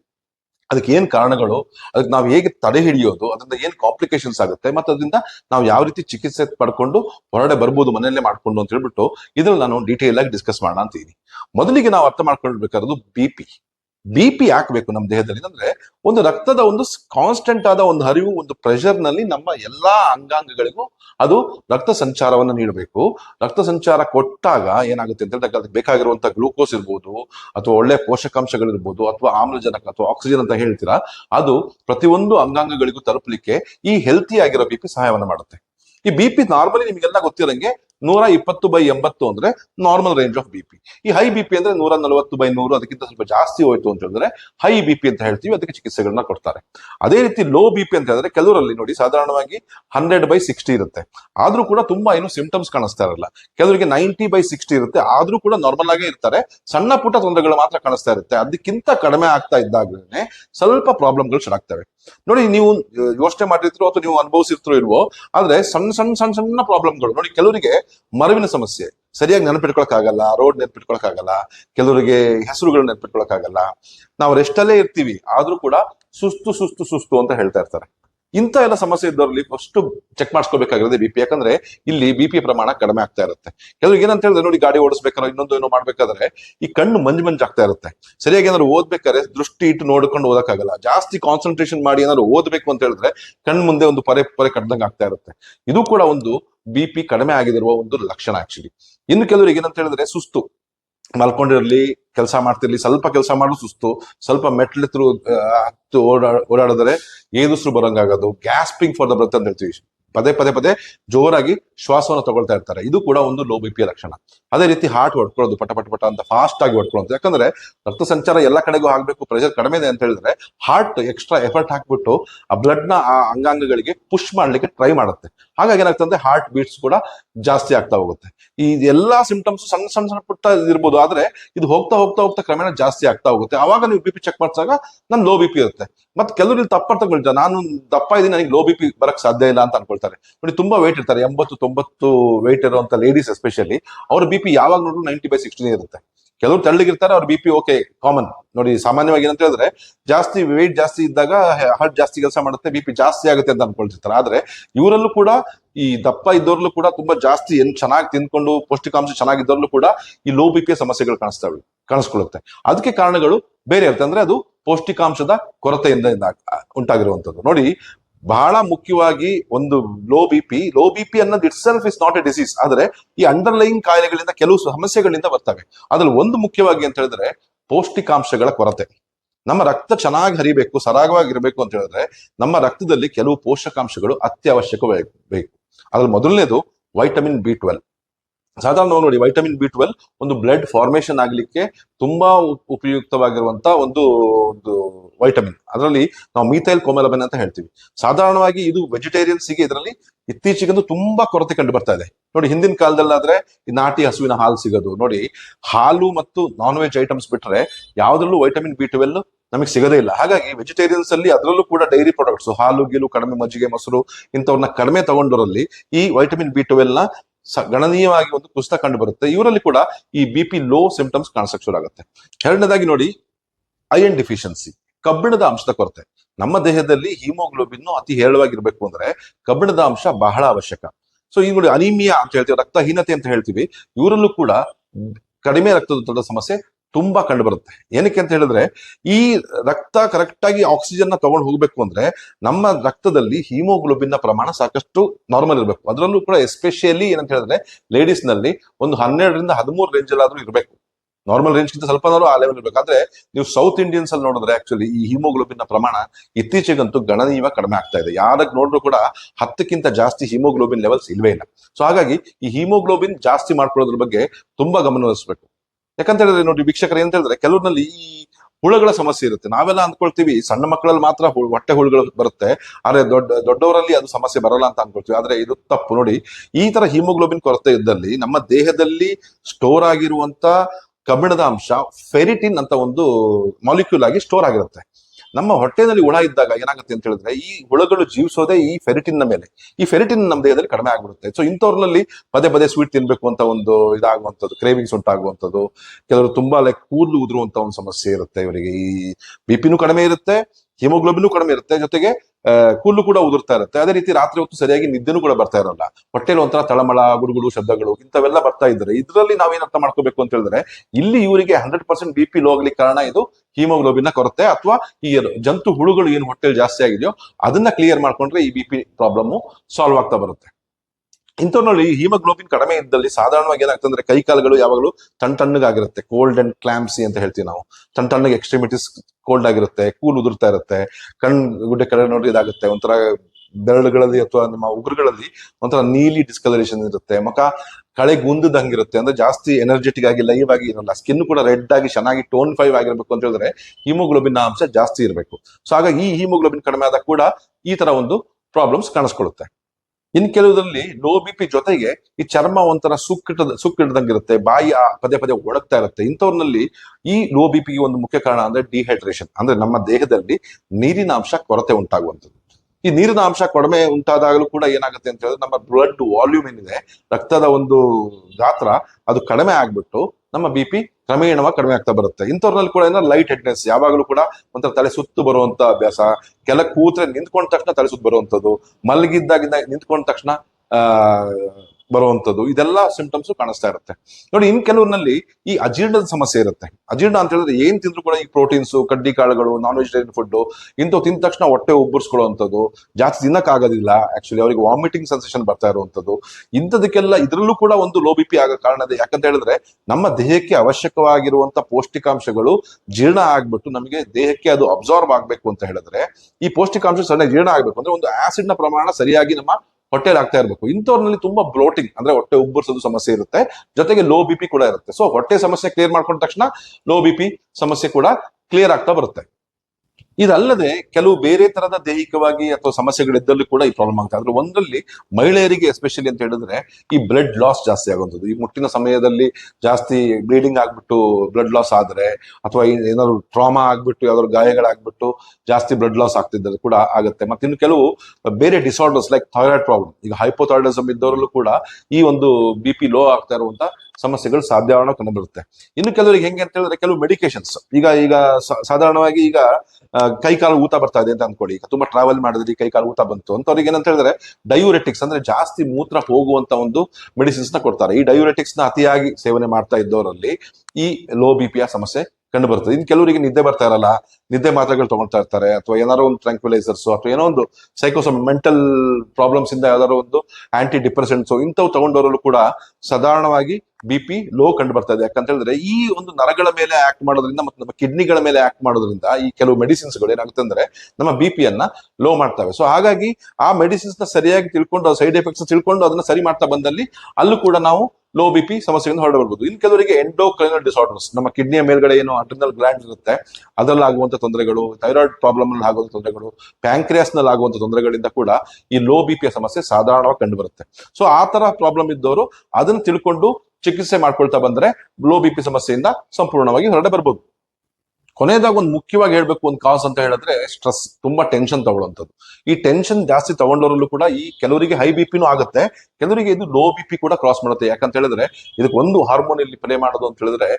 A: ಅದಕ್ಕೆ ಏನ್ ಕಾರಣಗಳು? ಅದಕ್ಕೆ ನಾವು ಹೇಗೆ ತಡೆ ಹಿಡಿಯೋದು? ಅದರಿಂದ ಏನ್ ಕಾಂಪ್ಲಿಕೇಶನ್ಸ್ ಆಗುತ್ತೆ? ಮತ್ತೆ ಅದರಿಂದ ನಾವು ಯಾವ ರೀತಿ ಚಿಕಿತ್ಸೆ ಪಡ್ಕೊಂಡು ಹೊರಗಡೆ ಬರ್ಬೋದು, ಮನೆಯಲ್ಲೇ ಮಾಡ್ಕೊಂಡು ಅಂತ ಹೇಳ್ಬಿಟ್ಟು ಇದ್ರಲ್ಲಿ ನಾನು ಡೀಟೇಲ್ ಆಗಿ ಡಿಸ್ಕಸ್ ಮಾಡೋಣ ಅಂತ ಇದೀನಿ ಮೊದಲಿಗೆ ನಾವು ಅರ್ಥ ಮಾಡ್ಕೊಳ್ಬೇಕಾದ್ರು ಬಿ ಪಿ ಬಿ ಪಿ ಹಾಕಬೇಕು ನಮ್ಮ ದೇಹದಲ್ಲಿ. ಅಂದ್ರೆ ಒಂದು ರಕ್ತದ ಒಂದು ಕಾನ್ಸ್ಟೆಂಟ್ ಆದ ಒಂದು ಹರಿವು, ಒಂದು ಪ್ರೆಷರ್ನಲ್ಲಿ ನಮ್ಮ ಎಲ್ಲಾ ಅಂಗಾಂಗಗಳಿಗೂ ಅದು ರಕ್ತ ಸಂಚಾರವನ್ನು ನೀಡಬೇಕು. ರಕ್ತ ಸಂಚಾರ ಕೊಟ್ಟಾಗ ಏನಾಗುತ್ತೆ ಅಂತ ಹೇಳಿದಾಗ ಅದಕ್ಕೆ ಬೇಕಾಗಿರುವಂತಹ ಗ್ಲೂಕೋಸ್ ಇರ್ಬೋದು, ಅಥವಾ ಒಳ್ಳೆ ಪೋಷಕಾಂಶಗಳಿರ್ಬೋದು, ಅಥವಾ ಆಮ್ಲಜನಕ ಅಥವಾ ಆಕ್ಸಿಜನ್ ಅಂತ ಹೇಳ್ತೀರಾ, ಅದು ಪ್ರತಿಯೊಂದು ಅಂಗಾಂಗಗಳಿಗೂ ತಲುಪಲಿಕ್ಕೆ ಈ ಹೆಲ್ತಿ ಆಗಿರೋ ಬಿ ಪಿ ಸಹಾಯವನ್ನು ಮಾಡುತ್ತೆ. ಈ ಬಿ ಪಿ ನಾರ್ಮಲಿ ನಿಮಗೆಲ್ಲ ಗೊತ್ತಿರಂಗೆ ನೂರ ಇಪ್ಪತ್ತು ಬೈ ಎಂಬತ್ತು ಅಂದ್ರೆ normal range of B P ಈ ಹೈ ಬಿ ಪಿ ಅಂದ್ರೆ ನೂರ ನಲವತ್ತು ಬೈ ನೂರು, ಅದಕ್ಕಿಂತ ಸ್ವಲ್ಪ ಜಾಸ್ತಿ ಹೋಯ್ತು ಅಂತ ಹೇಳಿದ್ರೆ ಹೈ ಬಿ ಪಿ ಅಂತ ಹೇಳ್ತೀವಿ, ಅದಕ್ಕೆ ಚಿಕಿತ್ಸೆಗಳನ್ನ ಕೊಡ್ತಾರೆ. ಅದೇ ರೀತಿ ಲೋ ಬಿ ಪಿ ಅಂತ ಹೇಳಿದ್ರೆ ಕೆಲವರಲ್ಲಿ ನೋಡಿ ಸಾಧಾರಣವಾಗಿ ಹಂಡ್ರೆಡ್ ಬೈ ಸಿಕ್ಸ್ಟಿ ಇರುತ್ತೆ. ಆದ್ರೂ ಕೂಡ ತುಂಬಾ ಏನು ಸಿಂಪ್ಟಮ್ಸ್ ಕಾಣಿಸ್ತಾ ಇರಲ್ಲ. ಕೆಲವರಿಗೆ ನೈಂಟಿ ಬೈ ಸಿಕ್ಸ್ಟಿ ಇರುತ್ತೆ, ಆದ್ರೂ ಕೂಡ ನಾರ್ಮಲ್ ಆಗೇ ಇರ್ತಾರೆ. ಸಣ್ಣ ಪುಟ್ಟ ತೊಂದರೆಗಳು ಮಾತ್ರ ಕಾಣಿಸ್ತಾ ಇರುತ್ತೆ. ಅದಕ್ಕಿಂತ ಕಡಿಮೆ ಆಗ್ತಾ ಇದ್ದಾಗಲೇ ಸ್ವಲ್ಪ ಪ್ರಾಬ್ಲಮ್ಗಳು ಸ್ಟಾರ್ಟ್ ಆಗ್ತವೆ. ನೋಡಿ ನೀವು ಯೋಚನೆ ಮಾಡಿರ್ತಿರೋ ಅಥವಾ ನೀವು ಅನುಭವಿಸಿರ್ತಿರೋ ಇಲ್ವೋ, ಆದ್ರೆ ಸಣ್ಣ ಸಣ್ಣ ಸಣ್ಣ ಸಣ್ಣ ಪ್ರಾಬ್ಲಮ್ಗಳು ನೋಡಿ ಕೆಲವರಿಗೆ ಮರವಿನ ಸಮಸ್ಯೆ. ಸರಿಯಾಗಿ ನೆನಪಿಟ್ಕೊಳಕ್ ಆಗಲ್ಲ ರೋಡ್ ನೆನಪಿಟ್ಕೊಳಕ್ ಆಗಲ್ಲ ಕೆಲವರಿಗೆ ಹೆಸರುಗಳು ನೆನಪಿಟ್ಕೊಳಕ್ ಆಗಲ್ಲ ನಾವು ರೆಸ್ಟಲ್ಲೇ ಇರ್ತೀವಿ. ಆದ್ರೂ ಕೂಡ ಸುಸ್ತು ಸುಸ್ತು ಸುಸ್ತು ಅಂತ ಹೇಳ್ತಾ ಇರ್ತಾರೆ. ಇಂಥ ಎಲ್ಲ ಸಮಸ್ಯೆ ಇದ್ದವರಲ್ಲಿ ಫಸ್ಟ್ ಚೆಕ್ ಮಾಡಿಸ್ಕೋಬೇಕಾಗಿರೋದೇ ಬಿ ಪಿ ಯಾಕಂದ್ರೆ ಇಲ್ಲಿ ಬಿ ಪಿ ಪ್ರಮಾಣ ಕಡಿಮೆ ಆಗ್ತಾ ಇರುತ್ತೆ. ಕೆಲವ್ರಿಗೆ ಏನಂತ ಹೇಳಿದ್ರೆ, ನೋಡಿ ಗಾಡಿ ಓಡಿಸ್ಬೇಕಾದ್ರೆ ಇನ್ನೊಂದು ಏನೋ ಮಾಡ್ಬೇಕಾದ್ರೆ ಈ ಕಣ್ಣು ಮಂಜು ಮಂಜು ಆಗ್ತಾ ಇರುತ್ತೆ. ಸರಿಯಾಗಿ ಏನಾದ್ರು ಓದ್ಬೇಕಾದ್ರೆ ದೃಷ್ಟಿ ಇಟ್ಟು ನೋಡ್ಕೊಂಡು ಓದಕ್ಕಾಗಲ್ಲ. ಜಾಸ್ತಿ ಕಾನ್ಸಂಟ್ರೇಷನ್ ಮಾಡಿ ಏನಾದ್ರು ಓದ್ಬೇಕು ಅಂತ ಹೇಳಿದ್ರೆ ಕಣ್ಣು ಮುಂದೆ ಒಂದು ಪರೆ ಪರೆ ಕಟ್ಟದಂಗೆ ಆಗ್ತಾ ಇರುತ್ತೆ. ಇದು ಕೂಡ ಒಂದು ಬಿ ಪಿ ಕಡಿಮೆ ಆಗಿರುವ ಒಂದು ಲಕ್ಷಣ ಆಕ್ಚುಲಿ ಇನ್ನು ಕೆಲವರಿಗೆ ಏನಂತ ಹೇಳಿದ್ರೆ ಸುಸ್ತು. ಮಲ್ಕೊಂಡಿರ್ಲಿ, ಕೆಲಸ ಮಾಡ್ತಿರ್ಲಿ, ಸ್ವಲ್ಪ ಕೆಲಸ ಮಾಡಲು ಸುಸ್ತು, ಸ್ವಲ್ಪ ಮೆಟ್ಲು ಹತ್ತು ಓಡಾ, ಓಡಾಡಿದ್ರೆ ಏದುಸ್ರು ಬರಂಗಾಗೋದು? ಗ್ಯಾಸ್ಪಿಂಗ್ ಫಾರ್ ದ ಬ್ರತ್ ಅಂತ ಹೇಳ್ತೀವಿ ಪದೇ ಪದೇ ಪದೇ ಜೋರಾಗಿ ಶ್ವಾಸವನ್ನು ತಗೊಳ್ತಾ ಇರ್ತಾರೆ. ಇದು ಕೂಡ ಒಂದು ಲೋ ಬಿ ಪಿಯ ಲಕ್ಷಣ. ಅದೇ ರೀತಿ ಹಾರ್ಟ್ ಹೊಡ್ಕೊಳ್ಳೋದು ಪಟ ಪಟ ಪಟ ಅಂತ ಫಾಸ್ಟ್ ಆಗಿ ಹೊಡ್ಕೊಳ್ಳೋದು ಯಾಕಂದ್ರೆ ರಕ್ತ ಸಂಚಾರ ಎಲ್ಲ ಕಡೆಗೂ ಆಗಬೇಕು ಪ್ರೆಷರ್ ಕಡಿಮೆ ಇದೆ ಅಂತ ಹೇಳಿದ್ರೆ ಹಾರ್ಟ್ ಎಕ್ಸ್ಟ್ರಾ ಎಫರ್ಟ್ ಹಾಕ್ಬಿಟ್ಟು ಆ ಬ್ಲಡ್ನ ಆ ಅಂಗಾಂಗಗಳಿಗೆ ಪುಷ್ ಮಾಡ್ಲಿಕ್ಕೆ ಟ್ರೈ ಮಾಡುತ್ತೆ. ಹಾಗಾಗಿ ಏನಾಗ್ತದೆ? ಹಾರ್ಟ್ ಬೀಟ್ಸ್ ಕೂಡ ಜಾಸ್ತಿ ಆಗ್ತಾ ಹೋಗುತ್ತೆ. ಈ ಎಲ್ಲಾ ಸಿಂಪ್ಟಮ್ಸ್ ಸಣ್ಣ ಸಣ್ಣ ಸಣ್ಣ ಪುಟ್ಟ ಇರ್ಬೋದು. ಆದ್ರೆ ಇದು ಹೋಗ್ತಾ ಹೋಗ್ತಾ ಹೋಗ್ತಾ ಕ್ರಮೇಣ ಜಾಸ್ತಿ ಆಗ್ತಾ ಹೋಗುತ್ತೆ. ಅವಾಗ ನೀವು ಬಿ ಪಿ ಚೆಕ್ ಮಾಡಿಸಾಗ ನನ್ ಲೋ ಬಿ ಪಿ ಇರುತ್ತೆ. ಮತ್ತೆ ಕೆಲವರು ಇಲ್ಲಿ ತಪ್ಪ ತಗೊಳ್ತಾರೆ. ನಾನು ದಪ್ಪ ಇದೀನಿ ನನಗೆ ಲೋ ಬಿ ಪಿ ಬರಕ್ ಸಾಧ್ಯ ಇಲ್ಲ ಅಂತ ಅನ್ಕೊಳ್ತಾರೆ. ನೋಡಿ, ತುಂಬಾ ವೇಟ್ ಇರ್ತಾರೆ. ಎಂಬತ್ತು, ತೊಂಬತ್ತು ವೇಟ್ ಇರುವಂತ ಲೇಡೀಸ್ ಎಸ್ಪೆಷಲಿ ಅವ್ರ ಬಿ ಪಿ ಯಾವಾಗ ನೋಡ್ರು ನೈಂಟಿ ಬೈ ಸಿಕ್ಸ್ಟಿನೇ ಇರುತ್ತೆ. ಕೆಲವರು ತೆಳ್ಳಗಿರ್ತಾರೆ, ಅವ್ರ ಬಿ ಪಿ ಓಕೆ ಕಾಮನ್ ನೋಡಿ, ಸಾಮಾನ್ಯವಾಗಿ ಏನಂತ ಹೇಳಿದ್ರೆ, ಜಾಸ್ತಿ ವೇಟ್ ಜಾಸ್ತಿ ಇದ್ದಾಗ ಹಾರ್ಟ್ ಜಾಸ್ತಿ ಕೆಲಸ ಮಾಡುತ್ತೆ ಬಿ ಪಿ ಜಾಸ್ತಿ ಆಗುತ್ತೆ ಅಂತ ಅನ್ಕೊಳ್ತಿರ್ತಾರೆ. ಆದ್ರೆ ಇವರಲ್ಲೂ ಕೂಡ, ಈ ದಪ್ಪ ಇದ್ದವ್ರಲ್ಲೂ ಕೂಡ ತುಂಬಾ ಜಾಸ್ತಿ ಏನ್ ಚೆನ್ನಾಗಿ ತಿಂದ್ಕೊಂಡು ಪೌಷ್ಟಿಕಾಂಶ ಚೆನ್ನಾಗಿದ್ದವ್ರಲ್ಲೂ ಕೂಡ ಈ ಲೋ ಬಿ ಪಿ ಸಮಸ್ಯೆಗಳು ಕಾಣಿಸ್ತಾವೆ ಕಾಣಿಸ್ಕೊಳ್ಳುತ್ತೆ. ಅದಕ್ಕೆ ಕಾರಣಗಳು ಬೇರೆ ಇರುತ್ತೆ. ಅಂದ್ರೆ ಅದು ಪೌಷ್ಟಿಕಾಂಶದ ಕೊರತೆಯಿಂದ ಉಂಟಾಗಿರುವಂತದ್ದು ನೋಡಿ ಬಹಳ ಮುಖ್ಯವಾಗಿ ಒಂದು low B P low B P ಅನ್ನೋದು itself is not a disease ಆದ್ರೆ ಈ ಅಂಡರ್ಲೈನ್ ಕಾಯಿಲೆಗಳಿಂದ ಕೆಲವು ಸಮಸ್ಯೆಗಳಿಂದ ಬರ್ತವೆ. ಅದ್ರಲ್ಲಿ ಒಂದು ಮುಖ್ಯವಾಗಿ ಅಂತ ಹೇಳಿದ್ರೆ ಪೌಷ್ಟಿಕಾಂಶಗಳ ಕೊರತೆ. ನಮ್ಮ ರಕ್ತ ಚೆನ್ನಾಗಿ ಹರಿಬೇಕು, ಸರಾಗವಾಗಿರ್ಬೇಕು ಅಂತ ಹೇಳಿದ್ರೆ ನಮ್ಮ ರಕ್ತದಲ್ಲಿ ಕೆಲವು ಪೋಷಕಾಂಶಗಳು ಅತ್ಯವಶ್ಯಕ ಬೇಕು. ಅದ್ರಲ್ಲಿ ಮೊದಲನೇದು ವೈಟಮಿನ್ ಬಿ ಟ್ವೆಲ್ ಸಾಧಾರಣ ನೋಡಿ ವೈಟಮಿನ್ ಬಿ ಟ್ವೆಲ್ ಒಂದು ಬ್ಲಡ್ ಫಾರ್ಮೇಶನ್ ಆಗಲಿಕ್ಕೆ ತುಂಬಾ ಉಪಯುಕ್ತವಾಗಿರುವಂತಹ ಉಪಯುಕ್ತವಾಗಿರುವಂತ ಒಂದು ಒಂದು ವೈಟಮಿನ್ ಅದರಲ್ಲಿ ನಾವು ಮೀಥೈಲ್ ಕೋಮಲಬೆನ್ ಅಂತ ಹೇಳ್ತೀವಿ. ಸಾಧಾರಣವಾಗಿ ಇದು ವೆಜಿಟೇರಿಯನ್ಸ್ಗೆ ಇದರಲ್ಲಿ ಇತ್ತೀಚೆಗಂತೂ ತುಂಬಾ ಕೊರತೆ ಕಂಡು ಬರ್ತಾ ಇದೆ. ನೋಡಿ, ಹಿಂದಿನ ಕಾಲದಲ್ಲಾದ್ರೆ ಈ ನಾಟಿ ಹಸುವಿನ ಹಾಲು ಸಿಗೋದು. ನೋಡಿ, ಹಾಲು ಮತ್ತು ನಾನ್ ವೆಜ್ ಐಟಮ್ಸ್ ಬಿಟ್ರೆ ಯಾವ್ದ್ರಲ್ಲೂ ವೈಟಮಿನ್ ಬಿ ಟ್ವೆಲ್ ನಮಗೆ ಸಿಗದೇ ಇಲ್ಲ. ಹಾಗಾಗಿ ವೆಜಿಟೇರಿಯನ್ಸ್ ಅಲ್ಲಿ ಅದರಲ್ಲೂ ಕೂಡ ಡೈರಿ ಪ್ರಾಡಕ್ಟ್ಸ್ ಹಾಲು, ಗೀಲು, ಕಡಿಮೆ ಮಜ್ಜಿಗೆ, ಮೊಸರು ಇಂಥವ್ರನ್ನ ಕಡಿಮೆ ತಗೊಂಡೋರಲ್ಲಿ ಈ ವೈಟಮಿನ್ ಬಿ ಟ್ವೆಲ್ನ ಗಣನೀಯವಾಗಿ ಒಂದು ಕುಸಿತ ಕಂಡು ಬರುತ್ತೆ ಇವರಲ್ಲಿ ಕೂಡ ಈ ಬಿ ಪಿ ಲೋ ಸಿಂಪ್ಟಮ್ಸ್ ಕಾಣಿಸಕ್ ಶುರು ಆಗುತ್ತೆ ಎರಡನೇದಾಗಿ ನೋಡಿ ಐರನ್ ಡಿಫಿಷಿಯನ್ಸಿ ಕಬ್ಬಿಣದ ಅಂಶದ ಕೊರತೆ. ನಮ್ಮ ದೇಹದಲ್ಲಿ ಹಿಮೋಗ್ಲೋಬಿನ್ ಅತಿ ಹೇರಳವಾಗಿರ್ಬೇಕು ಅಂದ್ರೆ ಕಬ್ಬಿಣದ ಅಂಶ ಬಹಳ ಅವಶ್ಯಕ. ಸೊ ಈಗ ನೋಡಿ, ಅನಿಮಿಯಾ ಅಂತ ಹೇಳ್ತೀವಿ, ರಕ್ತಹೀನತೆ ಅಂತ ಹೇಳ್ತೀವಿ, ಇವರಲ್ಲೂ ಕೂಡ ಕಡಿಮೆ ರಕ್ತದೊತ್ತಡದ ಸಮಸ್ಯೆ ತುಂಬಾ ಕಂಡು ಬರುತ್ತೆ ಏನಕ್ಕೆ ಅಂತ ಹೇಳಿದ್ರೆ, ಈ ರಕ್ತ ಕರೆಕ್ಟಾಗಿ ಆಕ್ಸಿಜನ್ನ ತಗೊಂಡು ಹೋಗ್ಬೇಕು ಅಂದ್ರೆ ನಮ್ಮ ರಕ್ತದಲ್ಲಿ ಹಿಮೋಗ್ಲೋಬಿನ್ ಪ್ರಮಾಣ ಸಾಕಷ್ಟು ನಾರ್ಮಲ್ ಇರಬೇಕು. ಅದರಲ್ಲೂ ಕೂಡ ಎಸ್ಪೆಷಿಯಲಿ ಏನಂತ ಹೇಳಿದ್ರೆ ಲೇಡೀಸ್ನಲ್ಲಿ ಒಂದು ಹನ್ನೆರಡರಿಂದ ಹದಿಮೂರು ರೇಂಜ್ ಆದ್ರೂ ಇರಬೇಕು. ನಾರ್ಮಲ್ ರೇಂಜ್ ಗಿಂತ ಸ್ವಲ್ಪನಾದ್ರು ಆ ಲೆವೆಲ್ ಇರಬೇಕು. ಆದ್ರೆ ನೀವು ಸೌತ್ ಇಂಡಿಯನ್ಸ್ ಅಲ್ಲಿ ನೋಡಿದ್ರೆ ಆಕ್ಚುಲಿ ಈ ಹಿಮೋಗ್ಲೋಬಿನ್ನ ಪ್ರಮಾಣ ಇತ್ತೀಚೆಗಂತೂ ಗಣನೀಯವಾಗಿ ಕಡಿಮೆ ಆಗ್ತಾ ಇದೆ. ಯಾರಕ್ಕೆ ನೋಡಿದ್ರು ಕೂಡ ಹತ್ತಕ್ಕಿಂತ ಜಾಸ್ತಿ ಹಿಮೋಗ್ಲೋಬಿನ್ ಲೆವೆಲ್ಸ್ ಇಲ್ವೇ ಇಲ್ಲ. ಸೊ ಹಾಗಾಗಿ ಈ ಹಿಮೋಗ್ಲೋಬಿನ್ ಜಾಸ್ತಿ ಮಾಡ್ಕೊಳ್ಳೋದ್ರ ಬಗ್ಗೆ ತುಂಬಾ ಗಮನ ಹರಿಸ್ಬೇಕು ಯಾಕಂತ ಹೇಳಿದ್ರೆ ನೋಡಿ ವೀಕ್ಷಕರು ಏನಂತ ಹೇಳಿದ್ರೆ ಕೆಲವ್ರಲ್ಲಿ ಈ ಹುಳುಗಳ ಸಮಸ್ಯೆ ಇರುತ್ತೆ. ನಾವೆಲ್ಲ ಅಂದ್ಕೊಳ್ತೀವಿ, ಸಣ್ಣ ಮಕ್ಕಳಲ್ಲಿ ಮಾತ್ರ ಹೊಟ್ಟೆ ಹುಳುಗಳು ಬರುತ್ತೆ. ಆದ್ರೆ ದೊಡ್ಡ, ದೊಡ್ಡವರಲ್ಲಿ ಅದು ಸಮಸ್ಯೆ ಬರಲ್ಲ ಅಂತ ಅನ್ಕೊಳ್ತೀವಿ ಆದ್ರೆ ಇದು ತಪ್ಪು. ನೋಡಿ, ಈ ತರ ಹಿಮೋಗ್ಲೋಬಿನ್ ಕೊರತೆ ಇದ್ದಲ್ಲಿ ನಮ್ಮ ದೇಹದಲ್ಲಿ ಸ್ಟೋರ್ ಆಗಿರುವಂತ ಕಬ್ಬಿಣದ ಅಂಶ ಫೆರಿಟಿನ್ ಅಂತ ಒಂದು ಮಾಲಿಕ್ಯೂಲ್ ಆಗಿ ಸ್ಟೋರ್ ಆಗಿರುತ್ತೆ. ನಮ್ಮ ಹೊಟ್ಟೆನಲ್ಲಿ ಹುಳ ಇದ್ದಾಗ ಏನಾಗುತ್ತೆ ಅಂತ ಹೇಳಿದ್ರೆ ಈ ಹುಳಗಳು ಜೀವಿಸೋದೇ ಈ ಫೆರಿಟಿನ್ ಮೇಲೆ. ಈ ಫೆರಿಟಿನ್ ನಮ್ಮ ದೇಹದಲ್ಲಿ ಕಡಿಮೆ ಆಗ್ಬಿಡುತ್ತೆ. ಸೊ ಇಂಥವ್ರಲ್ಲಿ ಪದೇ ಪದೇ ಸ್ವೀಟ್ ತಿನ್ಬೇಕು ಅಂತ ಒಂದು ಇದಾಗುವಂಥದ್ದು ಕ್ರೇವಿಂಗ್ಸ್ ಉಂಟಾಗುವಂಥದ್ದು. ಕೆಲವರು ತುಂಬಾ ಲೈಕ್ ಕೂದಲು ಉದುರುವಂತ ಒಂದು ಸಮಸ್ಯೆ ಇರುತ್ತೆ ಇವರಿಗೆ. ಈ ಬಿ ಪಿನೂ ಕಡಿಮೆ ಇರುತ್ತೆ. ಹಿಮೋಗ್ಲೋಬಿನ್ ಕಡಿಮೆ ಇರುತ್ತೆ, ಜೊತೆಗೆ ಕೂಲು ಕೂಡ ಉದುರ್ತಾ ಇರುತ್ತೆ. ಅದೇ ರೀತಿ ರಾತ್ರಿ ಹೊತ್ತು ಸರಿಯಾಗಿ ನಿದ್ದೆನೂ ಕೂಡ ಬರ್ತಾ ಇರಲ್ಲ. ಹೊಟ್ಟೆಲಿ ಒಂಥರ ತಳಮಳ, ಗುಡುಗುಡು, ಶಬ್ದಗಳು, ಇಂಥವೆಲ್ಲ ಬರ್ತಾ ಇದ್ದಾರೆ. ಇದರಲ್ಲಿ ನಾವೇನ್ ಅರ್ಥ ಮಾಡ್ಕೋಬೇಕು ಅಂತ ಹೇಳಿದ್ರೆ, ಇಲ್ಲಿ ಇವರಿಗೆ hundred percent B P low ಕಾರಣ ಇದು ಹಿಮೋಗ್ಲೋಬಿನ್ ಕೊರತೆ ಅಥವಾ ಈ ಜಂತು ಹುಳುಗಳು ಏನು ಹೊಟ್ಟೆಲಿ ಜಾಸ್ತಿ ಆಗಿದೆಯೋ ಅದನ್ನ ಕ್ಲಿಯರ್ ಮಾಡ್ಕೊಂಡ್ರೆ ಈ ಬಿ ಪಿ ಪ್ರಾಬ್ಲಮ್ ಸಾಲ್ವ್ ಆಗ್ತಾ ಬರುತ್ತೆ. ಇಂಥವ್ರಲ್ಲಿ ಹಿಮೋಗ್ಲೋಬಿನ್ ಕಡಿಮೆ ಇದ್ದಲ್ಲಿ ಸಾಧಾರಣವಾಗಿ ಏನಾಗ್ತದೆ ಅಂದ್ರೆ ಕೈ ಕಾಲುಗಳು ಯಾವಾಗಲೂ ತಣ್ಣ ತಣ್ಣಗಾಗಿರುತ್ತೆ ಕೋಲ್ಡ್ ಅಂಡ್ ಕ್ಲಾಮ್ಸಿ ಅಂತ ಹೇಳ್ತೀವಿ ನಾವು. ತಣ್ಣ ತಣ್ಣಗೆ ಎಕ್ಸ್ಟ್ರಿಮಿಟೀಸ್ ಕೋಲ್ಡ್ ಆಗಿರುತ್ತೆ ಕೂಲ್ ಉದುರ್ತಾ ಇರುತ್ತೆ, ಕಣ್ ಗುಡ್ಡೆ ಕಡೆ ನೋಡಿ ಇದಾಗುತ್ತೆ, ಒಂಥರ ಬೆರಳುಗಳಲ್ಲಿ ಅಥವಾ ನಮ್ಮ ಉಗುರುಗಳಲ್ಲಿ ಒಂಥರ ನೀಲಿ ಡಿಸ್ಕಲರೇಷನ್ ಇರುತ್ತೆ, ಮುಖ ಕಳೆ ಗುಂದದಂಗಿರುತ್ತೆ ಅಂದ್ರೆ ಜಾಸ್ತಿ ಎನರ್ಜೆಟಿಕ್ ಆಗಿ ಲೈವ್ ಆಗಿ ಇರಲ್ಲ ಸ್ಕಿನ್ ಕೂಡ ರೆಡ್ ಆಗಿ ಚೆನ್ನಾಗಿ ಟೋನ್ ಫೈವ್ ಆಗಿರ್ಬೇಕು ಅಂತ ಹೇಳಿದ್ರೆ ಹಿಮೋಗ್ಲೋಬಿನ್ ಅಂಶ ಜಾಸ್ತಿ ಇರಬೇಕು. ಸೊ ಹಾಗಾಗಿ ಈ ಹಿಮೋಗ್ಲೋಬಿನ್ ಕಡಿಮೆ ಆದಾಗ ಕೂಡ ಈ ತರ ಒಂದು ಪ್ರಾಬ್ಲಮ್ಸ್ ಕಾಣಿಸ್ಕೊಳ್ಳುತ್ತೆ. ಇನ್ ಕೆಲವುದ್ರಲ್ಲಿ ಲೋ ಬಿ ಪಿ ಜೊತೆಗೆ ಈ ಚರ್ಮ ಒಂಥರ ಸುಕ್ಕಿಟ್ಟದ ಸುಕ್ಕಿಡ್ದಂಗಿರುತ್ತೆ ಬಾಯಿ ಪದೇ ಪದೇ ಒಣಗ್ತಾ ಇರುತ್ತೆ. ಇಂಥವ್ರಲ್ಲಿ ಈ ಲೋ ಬಿ ಪಿಗೆ ಒಂದು ಮುಖ್ಯ ಕಾರಣ ಅಂದ್ರೆ ಡಿಹೈಡ್ರೇಷನ್ ಅಂದ್ರೆ ನಮ್ಮ ದೇಹದಲ್ಲಿ ನೀರಿನ ಅಂಶ ಕೊರತೆ ಉಂಟಾಗುವಂಥದ್ದು. ಈ ನೀರಿನ ಅಂಶ ಕಡಿಮೆ ಉಂಟಾದಾಗಲೂ ಕೂಡ ಏನಾಗುತ್ತೆ ಅಂತ ಹೇಳಿದ್ರೆ ನಮ್ಮ ಬ್ಲಡ್ ವಾಲ್ಯೂಮ್ ಏನಿದೆ, ರಕ್ತದ ಒಂದು ಗಾತ್ರ ಅದು ಕಡಿಮೆ ಆಗ್ಬಿಟ್ಟು ನಮ್ಮ ಬಿ ಪಿ ಕ್ರಮೇಣವಾಗಿ ಕಡಿಮೆ ಆಗ್ತಾ ಬರುತ್ತೆ. ಇಂಥವ್ರಲ್ಲಿ ಕೂಡ ಏನೋ ಲೈಟ್ ಹೆಡ್ನೆಸ್ ಯಾವಾಗಲೂ ಕೂಡ ಒಂಥರ ತಲೆ ಸುತ್ತು ಬರುವಂತ ಅಭ್ಯಾಸ. ಕೆಲ ಕೂತ್ರೆ ನಿಂತ್ಕೊಂಡ ತಕ್ಷಣ ತಲೆ ಸುತ್ತು ಬರುವಂಥದ್ದು. ಮಲಗಿದ್ದಾಗಿಂದ ನಿಂತ್ಕೊಂಡ ತಕ್ಷಣ, ಆ ಬರುವಂತದ್ದು, ಇದೆಲ್ಲ ಸಿಂಪ್ಟಮ್ಸ್ ಕಾಣಿಸ್ತಾ ಇರುತ್ತೆ. ನೋಡಿ, ಇನ್ ಕೆಲವರಲ್ಲಿ ಈ ಅಜೀರ್ಣದ ಸಮಸ್ಯೆ ಇರುತ್ತೆ. ಅಜೀರ್ಣ ಅಂತ ಹೇಳಿದ್ರೆ ಏನ್ ತಿಂದ್ರು ಕೂಡ ಈ ಪ್ರೋಟೀನ್ಸ್ ಕಡ್ಡಿ ಕಾಳುಗಳು ನಾನ್ ವೆಜಿಟೇರಿಯನ್ ಫುಡ್ ಇಂಥವು ತಿಂದ ತಕ್ಷಣ ಹೊಟ್ಟೆ ಉಬ್ಬರ್ಸ್ಕೊಳ್ಳುವಂಥದ್ದು, ಜಾಸ್ತಿ ತಿನ್ನಕ್ಕಾಗೋದಿಲ್ಲ ಆಕ್ಚುಲಿ ಅವರಿಗೆ ವಾಮಿಟಿಂಗ್ ಸೆನ್ಸೇಷನ್ ಬರ್ತಾ ಇರುವಂಥದ್ದು. ಇಂಥದಕ್ಕೆಲ್ಲ ಇದರಲ್ಲೂ ಕೂಡ ಒಂದು ಲೋ ಬಿ ಪಿ ಆಗೋ ಕಾರಣ ಯಾಕಂತ ಹೇಳಿದ್ರೆ ನಮ್ಮ ದೇಹಕ್ಕೆ ಅವಶ್ಯಕವಾಗಿರುವಂತ ಪೌಷ್ಟಿಕಾಂಶಗಳು ಜೀರ್ಣ ಆಗ್ಬಿಟ್ಟು ನಮಗೆ ದೇಹಕ್ಕೆ ಅದು ಅಬ್ಸಾರ್ಬ್ ಆಗ್ಬೇಕು ಅಂತ ಹೇಳಿದ್ರೆ ಈ ಪೌಷ್ಟಿಕಾಂಶ ಸಣ್ಣ ಜೀರ್ಣ ಆಗ್ಬೇಕು. ಅಂದ್ರೆ ಒಂದು ಆಸಿಡ್ನ ಪ್ರಮಾಣ ಸರಿಯಾಗಿ ನಮ್ಮ ಹೊಟ್ಟೆಲಿ ಆಗ್ತಾ ಇರಬೇಕು. ಇಂಥವ್ರಲ್ಲಿ ತುಂಬಾ ಬ್ಲೋಟಿಂಗ್ ಅಂದ್ರೆ ಹೊಟ್ಟೆ ಉಬ್ಬರಿಸೋದು ಸಮಸ್ಯೆ ಇರುತ್ತೆ. ಜೊತೆಗೆ ಲೋ ಬಿ ಪಿ ಕೂಡ ಇರುತ್ತೆ. ಸೊ ಹೊಟ್ಟೆ ಸಮಸ್ಯೆ ಕ್ಲಿಯರ್ ಮಾಡ್ಕೊಂಡ ತಕ್ಷಣ ಲೋ ಬಿ ಪಿ ಸಮಸ್ಯೆ ಕೂಡ ಕ್ಲಿಯರ್ ಆಗ್ತಾ ಬರುತ್ತೆ. ಇದಲ್ಲದೆ ಕೆಲವು ಬೇರೆ ತರದ ದೈಹಿಕವಾಗಿ ಅಥವಾ ಸಮಸ್ಯೆಗಳಿದ್ದಲ್ಲೂ ಕೂಡ ಈ ಪ್ರಾಬ್ಲಮ್ ಆಗ್ತದೆ ಆದ್ರೆ ಒಂದರಲ್ಲಿ ಮಹಿಳೆಯರಿಗೆ ಎಸ್ಪೆಷಲಿ ಅಂತ ಹೇಳಿದ್ರೆ ಈ ಬ್ಲಡ್ ಲಾಸ್ ಜಾಸ್ತಿ ಆಗುವಂಥದ್ದು. ಈ ಮುಟ್ಟಿನ ಸಮಯದಲ್ಲಿ ಜಾಸ್ತಿ ಬ್ಲೀಡಿಂಗ್ ಆಗ್ಬಿಟ್ಟು ಬ್ಲಡ್ ಲಾಸ್ ಆದ್ರೆ ಅಥವಾ ಏನ್- ಏನಾದ್ರು ಟ್ರಾಮಾ ಆಗ್ಬಿಟ್ಟು ಯಾವ್ದಾದ್ರು ಗಾಯಗಳಾಗ್ಬಿಟ್ಟು ಜಾಸ್ತಿ ಬ್ಲಡ್ ಲಾಸ್ ಆಗ್ತಿದ್ದರೆ ಕೂಡ ಆಗುತ್ತೆ. ಮತ್ತೆ ಇನ್ನು ಕೆಲವು ಬೇರೆ ಡಿಸಾರ್ಡರ್ಸ್ ಲೈಕ್ ಥೈರಾಯ್ಡ್ ಪ್ರಾಬ್ಲಮ್ ಈಗ ಹೈಪೋಥೈರಾಯ್ಡಿಸಮ್ ಇದ್ದವರಲ್ಲೂ ಕೂಡ ಈ ಒಂದು ಬಿ ಪಿ ಲೋ ಆಗ್ತಾ ಇರುವಂತ ಸಮಸ್ಯೆಗಳು ಸಾಧಾರಣ ಕಂಡುಬರುತ್ತೆ ಇನ್ನು ಕೆಲವರಿಗೆ ಹೆಂಗೆ ಅಂತ ಹೇಳಿದ್ರೆ ಕೆಲವು ಮೆಡಿಕೇಶನ್ಸ್ ಈಗ ಈಗ ಸಾಧಾರಣವಾಗಿ ಈಗ ಆ, ಕೈ ಕಾಲು ಊತ ಬರ್ತಾ ಇದೆ ಅಂತ ಅನ್ಕೊಳ್ಳಿ. ಈಗ ತುಂಬಾ ಟ್ರಾವೆಲ್ ಮಾಡಿದ್ರಿ ಕೈ ಕಾಲು ಊತ ಬಂತು. ಅಂತ ಅವ್ರಿಗೆ ಏನಂತ ಹೇಳಿದ್ರೆ ಡಯೂರೆಟಿಕ್ಸ್ ಅಂದ್ರೆ ಜಾಸ್ತಿ ಮೂತ್ರ ಹೋಗುವಂತ ಒಂದು ಮೆಡಿಸಿನ್ಸ್ನ ಕೊಡ್ತಾರೆ. ಈ ಡಯೂರೆಟಿಕ್ಸ್ನ ಅತಿಯಾಗಿ ಸೇವನೆ ಮಾಡ್ತಾ ಇದ್ದವರಲ್ಲಿ ಈ ಲೋ ಬಿ ಪಿಯ ಸಮಸ್ಯೆ ಕಂಡು ಬರ್ತದೆ. ಇನ್ನು ಕೆಲವರಿಗೆ ನಿದ್ದೆ ಬರ್ತಾ ಇರಲ್ಲ ನಿದ್ದೆ ಮಾತ್ರೆಗಳು ತಗೊಳ್ತಾ ಇರ್ತಾರೆ ಅಥವಾ ಏನಾರೋ ಒಂದು ಟ್ರಾಂಕ್ವಿಲೈಸರ್ಸ್ ಅಥವಾ ಏನೋ ಒಂದು ಸೈಕೋಸಮ್ ಮೆಂಟಲ್ ಪ್ರಾಬ್ಲಮ್ಸ್ ಇಂದ ಯಾವ್ದಾದ್ರು ಒಂದು ಆಂಟಿ ಡಿಪ್ರೆಸೆಂಟ್ಸ್ ಇಂಥವು ತಗೊಂಡವರಲ್ಲೂ ಕೂಡ ಸಾಧಾರಣವಾಗಿ ಬಿ ಪಿ ಲೋ ಕಂಡು ಬರ್ತಾ ಇದೆ. ಯಾಕಂತ ಹೇಳಿದ್ರೆ ಈ ಒಂದು ನರಗಳ ಮೇಲೆ ಆಕ್ಟ್ ಮಾಡೋದ್ರಿಂದ ಮತ್ತು ನಮ್ಮ ಕಿಡ್ನಿಗಳ ಮೇಲೆ ಆಕ್ಟ್ ಮಾಡೋದ್ರಿಂದ ಈ ಕೆಲವು ಮೆಡಿಸಿನ್ಸ್ಗಳು ಏನಾಗುತ್ತೆ ಅಂದ್ರೆ ನಮ್ಮ ಬಿ ಪಿ ಅನ್ನ ಲೋ ಮಾಡ್ತವೆ. ಸೊ ಹಾಗಾಗಿ ಆ ಮೆಡಿಸಿನ್ಸ್ನ ಸರಿಯಾಗಿ ತಿಳ್ಕೊಂಡು ಸೈಡ್ ಎಫೆಕ್ಟ್ಸ್ ತಿಳ್ಕೊಂಡು ಅದನ್ನ ಸರಿ ಮಾಡ್ತಾ ಬಂದಲ್ಲಿ ಅಲ್ಲೂ ಕೂಡ ನಾವು ಲೋ ಬಿ ಪಿ ಸಮಸ್ಯೆಯಿಂದ ಹೊರಡಬಹುದು ಇನ್ನು ಕೆಲವರಿಗೆ ಎಂಡೋಕ್ರೈನಲ್ ಡಿಸಾರ್ಡರ್ಸ್ ನಮ್ಮ ಕಿಡ್ನಿಯ ಮೇಲ್ಗಡೆ ಏನು ಅಡ್ರಿನಲ್ ಗ್ಲ್ಯಾಂಡ್ ಇರುತ್ತೆ ಅದರಲ್ಲಿ ಆಗುವಂತ ತೊಂದರೆಗಳು ಥೈರಾಯ್ಡ್ ಪ್ರಾಬ್ಲಮ್ನಲ್ಲಿ ಆಗುವಂತ ತೊಂದರೆಗಳು ಪ್ಯಾಂಕ್ರಿಯಾಸ್ನಲ್ಲಿ ಆಗುವಂತ ತೊಂದರೆಗಳಿಂದ ಕೂಡ ಈ ಲೋ ಬಿ ಪಿಯ ಸಮಸ್ಯೆ ಸಾಧಾರಣವಾಗಿ ಕಂಡು ಬರುತ್ತೆ. ಸೊ ಆ ತರ ಪ್ರಾಬ್ಲಮ್ ಇದ್ದವರು ಅದನ್ನ ತಿಳ್ಕೊಂಡು ಚಿಕಿತ್ಸೆ ಮಾಡ್ಕೊಳ್ತಾ ಬಂದ್ರೆ ಲೋ ಬಿ ಪಿ ಸಮಸ್ಯೆಯಿಂದ ಸಂಪೂರ್ಣವಾಗಿ ಹೊರಡೆ ಬರ್ಬೋದು. ಕೊನೆಯದಾಗ ಒಂದು ಮುಖ್ಯವಾಗಿ ಹೇಳ್ಬೇಕು, ಒಂದು ಕಾಸ್ ಅಂತ ಹೇಳಿದ್ರೆ ಸ್ಟ್ರೆಸ್ ತುಂಬಾ ಟೆನ್ಷನ್ ತಗೊಳ್ಳುವಂಥದ್ದು. ಈ ಟೆನ್ಷನ್ ಜಾಸ್ತಿ ತಗೊಂಡವರಲ್ಲೂ ಕೂಡ ಈ ಕೆಲವರಿಗೆ ಹೈ ಬಿ ಪಿನೂ ಆಗುತ್ತೆ. ಕೆಲವರಿಗೆ ಇದು ಲೋ ಬಿ ಪಿ ಕೂಡ ಕ್ರಾಸ್ ಮಾಡುತ್ತೆ. ಯಾಕಂತ ಹೇಳಿದ್ರೆ ಇದಕ್ಕೆ ಒಂದು ಹಾರ್ಮೋನ್ ಇಲ್ಲಿ ಪ್ಲೇ ಮಾಡೋದು ಅಂತ ಹೇಳಿದ್ರೆ